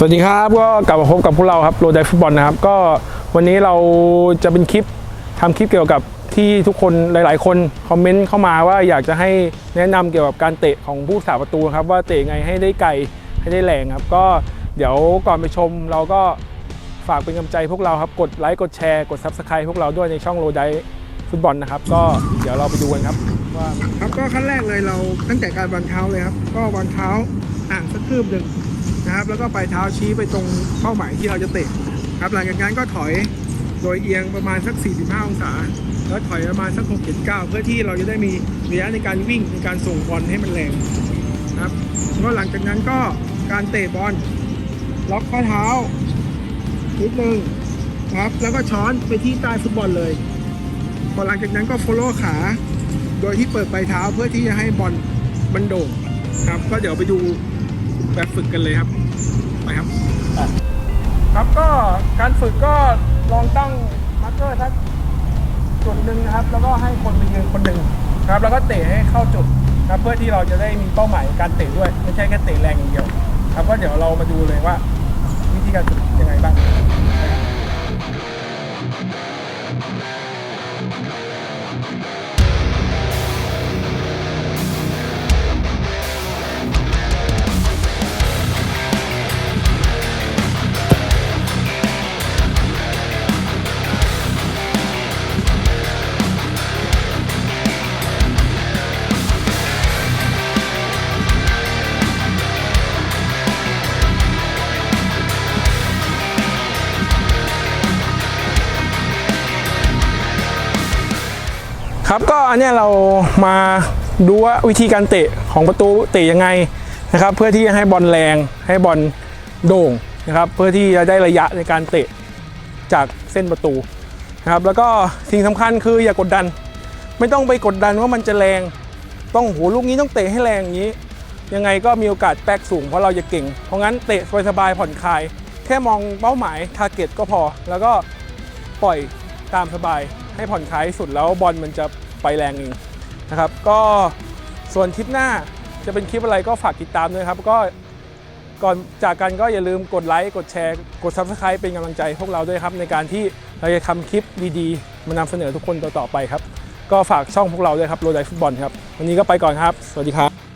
สวัสดีครับก็กลับมาพบกับพวกเราครับโรดไดฟุตบอลนะครับ ก็วันนี้เราจะเป็นคลิปทำคลิปเกี่ยวกับที่ทุกคนหลาย ๆ คนคอมเมนต์เข้ามาว่าอยากจะให้แนะนำเกี่ยวกับการเตะของผู้สาประตูครับว่าเตะไงให้ได้ไกลให้ได้แรงครับ ก็เดี๋ยวก่อนไปชมเราก็ฝากเป็นกำลังใจพวกเราครับกดไลค์กดแชร์กด Subscribe พวกเราด้วยในช่องโรดไดฟุตบอลนะครับ ก็เดี๋ยวเราไปดูกันครับว่าครับก็ขั้นแรกเลยเราตั้งแต่การวางเท้าเลยครับ ก็วางเท้าอ่างสักคืบหนึ่ง นะครับ แล้วก็ปลายเท้าชี้ไปตรงเป้าหมายที่เราจะเตะครับหลังจากนั้นก็ถอยโดยเอียงประมาณสัก 45 องศา แล้วถอยประมาณสัก 6 7 9 เพื่อที่เราจะได้มีระยะในการวิ่งในการส่งบอลให้มันแรงครับก็หลังจากนั้นก็การเตะบอลล็อกข้อเท้านิดนึงครับแล้วก็ช้อนไปที่ใต้ฟุตบอลเลย พอหลังจากนั้นก็ follow ขา โดยที่เปิดปลายเท้าเพื่อที่จะให้บอลมันโด่งครับ ก็เดี๋ยวไปดูแบบฝึกกันเลยครับ ไปครับ ครับก็การฝึกก็ลองตั้งมาร์กเกอร์สักจุดหนึ่งนะครับ แล้วก็ให้คนไปยืนคนหนึ่งครับ แล้วก็เตะให้เข้าจุดนะครับเพื่อที่เราจะได้มีเป้าหมายการเตะด้วย ไม่ใช่แค่เตะแรงอย่างเดียว ครับก็เดี๋ยวเรามาดูเลยว่า วิธีการฝึกยังไงบ้าง ครับก็อันนี้เรามาดูว่าวิธีการเตะของประตูเตะยังไงนะครับ เพื่อที่จะให้บอลแรงให้บอลโด่งนะครับเพื่อที่จะได้ระยะในการเตะจากเส้นประตูนะครับแล้วก็สิ่งสำคัญคืออย่ากดดัน ไม่ต้องไปกดดันว่ามันจะแรง ต้องโหลูกนี้ต้องเตะให้แรงอย่างนี้ ยังไงก็มีโอกาสแป๊กสูงเพราะเราจะเก่ง เพราะงั้นเตะสบายๆผ่อนคลาย แค่มองเป้าหมายทาร์เก็ตก็พอ แล้วก็ปล่อยตามสบาย ให้ผ่อนคลายสุดแล้วบอลมันจะไปแรงเองนะครับ ก็ส่วนคลิปหน้าจะเป็นคลิปอะไรก็ฝากติดตามด้วยครับก็ก่อนจากกันก็อย่าลืมกดไลค์กดแชร์ กด Subscribe เป็นกำลังใจพวกเราด้วยครับ ในการที่เราจะทำคลิปดีๆ มานำเสนอทุกคนต่อๆไปครับ ก็ฝากช่องพวกเราด้วยครับโรดไดฟุตบอลครับ วันนี้ก็ไปก่อนครับ สวัสดีครับ